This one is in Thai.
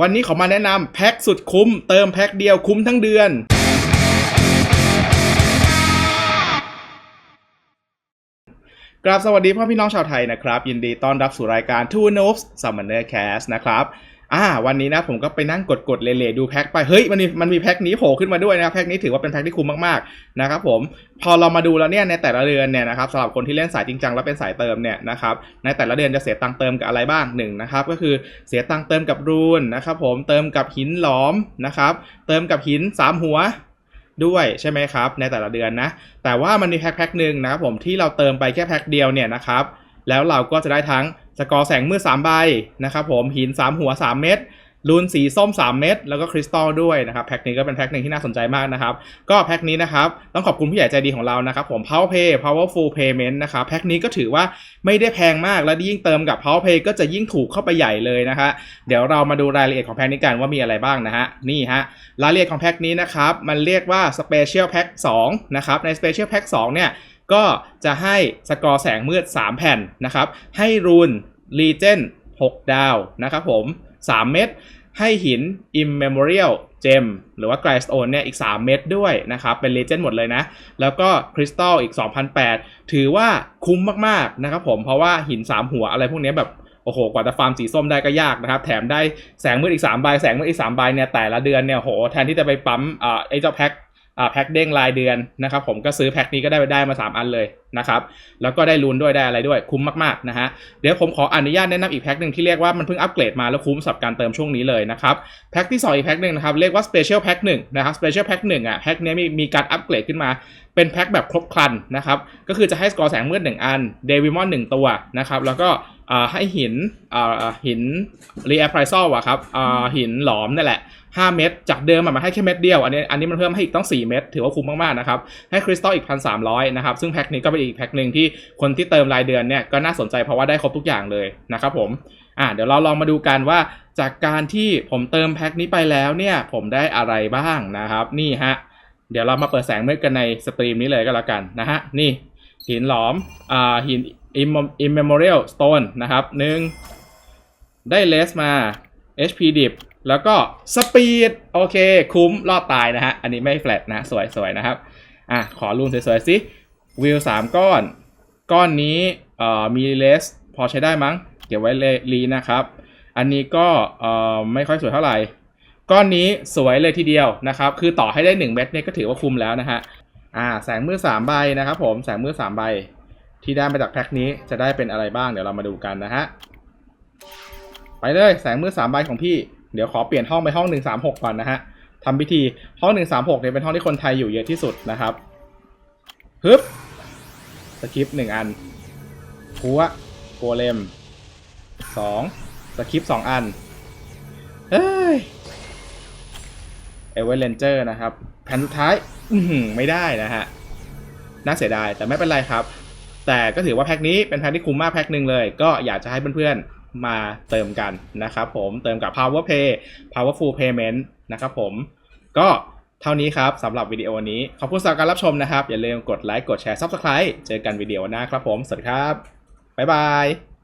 วันนี้ขอมาแนะนำแพ็คสุดคุ้ม เติมแพ็คเดียวคุ้มทั้งเดือน กราบสวัสดีพ่อพี่น้องชาวไทยนะครับ ยินดีต้อนรับสู่รายการ Two Noobs Summoner Cast นะครับ อ่าวันนี้นะผมก็ไปนั่งกดกดๆเล่ๆดูแพ็คไปเฮ้ยมันมีมันมีแพ็คนี้โผล่ขึ้นมาด้วยนะแพ็คนี้ถือว่าเป็นแพ็คที่คุ้มมากๆนะครับผมพอเรามาดูแล้วเนี่ยในแต่ละเดือนเนี่ยนะครับสำหรับคนที่เล่นสายจริงจังและเป็นสายเติมเนี่ยนะครับในแต่ละเดือนจะเสียตังเติมกับอะไรบ้างหนึ่งนะครับก็คือเสียตังเติมกับรูนนะครับผมเติมกับหินหลอมนะครับเติมกับหินสามหัวด้วยใช่ไหมครับในแต่ละเดือนนะแต่ว่ามันมีแพ็คแพ็คหนึ่งนะครับผมที่เราเติมไปแค่แพ็คเดียวเนี่ยนะครับแล้วเราก็จะได้ทั้ง สกอร์แสงมืด3ใบนะครับผมหิน 3 หัว 3 เม็ดลูนสีส้ม 3 เม็ดแล้วก็คริสตัลด้วยนะครับแพ็คนี้ก็เป็นแพ็คหนึ่งที่น่าสนใจมากนะครับ ก็แพ็คนี้นะครับต้องขอบคุณผู้ใหญ่ใจดีของเรานะครับผม Power Pay Powerful Payment นะครับแพ็คนี้ก็ถือว่าไม่ได้แพงมากและยิ่งเติมกับ Power Pay ก็จะยิ่งถูกเข้าไปใหญ่เลยนะฮะเดี๋ยวเรามาดูรายละเอียดของแพ็คนี้กันว่ามีอะไรบ้างนะฮะนี่ฮะรายละเอียดของแพ็คนี้นะครับมันเรียกว่า Special Pack 2นะครับใน Special Pack 2เนี่ย ก็จะให้สกอร์แสงมืด 3 แผ่นนะครับ ให้รูน Legend 6ดาวนะครับผม 3 เม็ดให้หิน Immemorial Gem หรือว่า Grindstone เนี่ยอีก 3 เม็ดด้วยนะครับ เป็น Legend หมดเลยนะ แล้วก็ Crystal อีก 2,008 ถือว่าคุ้มมากๆนะครับผมเพราะว่าหิน 3 หัวอะไรพวกนี้แบบ โอ้โห กว่าจะฟาร์มสีส้มได้ก็ยากนะครับ แถมได้แสงมืดอีก3ใบแสงมืดอีก3ใบเนี่ยแต่ละเดือนเนี่ยโหแทนที่จะไปปั๊มอ่าไอ้เจ้าแพ็ค แพ็คเด้งรายเดือนนะครับผมก็ซื้อแพ็คนี้ก็ได้ไปได้มา 3 อันเลยนะครับแล้วก็ได้ลุ้นด้วยได้อะไรด้วยคุ้มมากๆนะฮะเดี๋ยวผมขออนุญาตแนะนำอีกแพ็คหนึ่งที่เรียกว่ามันเพิ่งอัปเกรดมาแล้วคุ้มสำหรับการเติมช่วงนี้เลยนะครับแพ็คที่ 2 อีกแพ็คหนึ่งนะครับเรียกว่า Special Pack 1นะครับ Special Pack 1อะแพ็คนี้มีมีการอัปเกรดขึ้นมาเป็นแพ็คแบบครบครันนะครับก็คือจะให้สกอร์แสงมืด1อันเดวิมอน1ตัวนะครับแล้วก็ ให้หินหินรีแอปไรซอลอะครับหินหลอมนั่นแหละ 5 เม็ดจากเดิมอะมันให้แค่เม็ดเดียว อันนี้อันนี้มันเพิ่มให้อีกต้อง 4 เม็ดถือว่าคุ้มมาก ๆ นะครับ ให้คริสตัลอีก 1,300 นะครับ ซึ่งแพ็คนี้ก็เป็นอีกแพ็คหนึ่งที่คนที่เติมรายเดือนเนี่ยก็น่าสนใจเพราะว่าได้ครบทุกอย่างเลยนะครับผมอะเดี๋ยวเราลองมาดูกันว่าจากการที่ผมเติมแพ็คนี้ไปแล้วเนี่ยผมได้อะไรบ้างนะครับ นี่ฮะเดี๋ยวเรามาเปิดแสงมืดกันในสตรีมนี้เลยก็แล้วกันนะฮะนี่หินหลอมอ่าหิน immemorial stone นะครับหนึ่งได้เลสมา HP ดิบแล้วก็สปีดโอเค คุ้มรอดตายนะฮะ อันนี้ไม่แฟลตนะ สวยสวยนะครับ อะ ขอรูนสวยๆสิวิวสามก้อน ก้อนนี้เอ่อมีเลสพอใช้ได้มั้ง เก็บไว้เลยรีนะครับ อันนี้ก็เอ่อไม่ค่อยสวยเท่าไหร่ ก้อนนี้สวยเลยทีเดียวนะครับ คือต่อให้ได้1เม็ดเนี่ยก็ถือว่าคุ้มแล้วนะฮะอ่าแสงมืด3ใบนะครับผมแสงมืด3ใบ ที่ได้มาจากแพ็คนี้จะได้เป็นอะไรบ้าง เดี๋ยวเรามาดูกันนะฮะ ไปเลยแสงมืด3ใบของพี่ เดี๋ยวขอเปลี่ยนห้องไปห้อง136ก่อนนะฮะทำพิธีห้อง136เนี่ยเป็นห้องที่คนไทยอยู่เยอะที่สุดนะครับฮึบสคริปหนึ่งอันหัวโกเลมสองสคริปสองอัน เฮ้ยเอเวอร์เรนเจอร์นะครับแผ่นสุดท้ายไม่ได้นะฮะน่าเสียดายแต่ไม่เป็นไรครับ แต่ก็ถือว่าแพ็คนี้เป็นแพ็คที่คุ้มมากแพ็คหนึ่งเลย ก็อยากจะให้เพื่อนๆมาเติมกันนะครับผมเติมกับ Power Pay Powerful Payment นะครับผมก็เท่านี้ครับสำหรับวิดีโอนี้ ขอบคุณสำหรับการรับชมนะครับ อย่าลืมกดไลค์กดแชร์ Subscribe เจอกันวิดีโอหน้าครับผม สวัสดีครับ บ๊ายบาย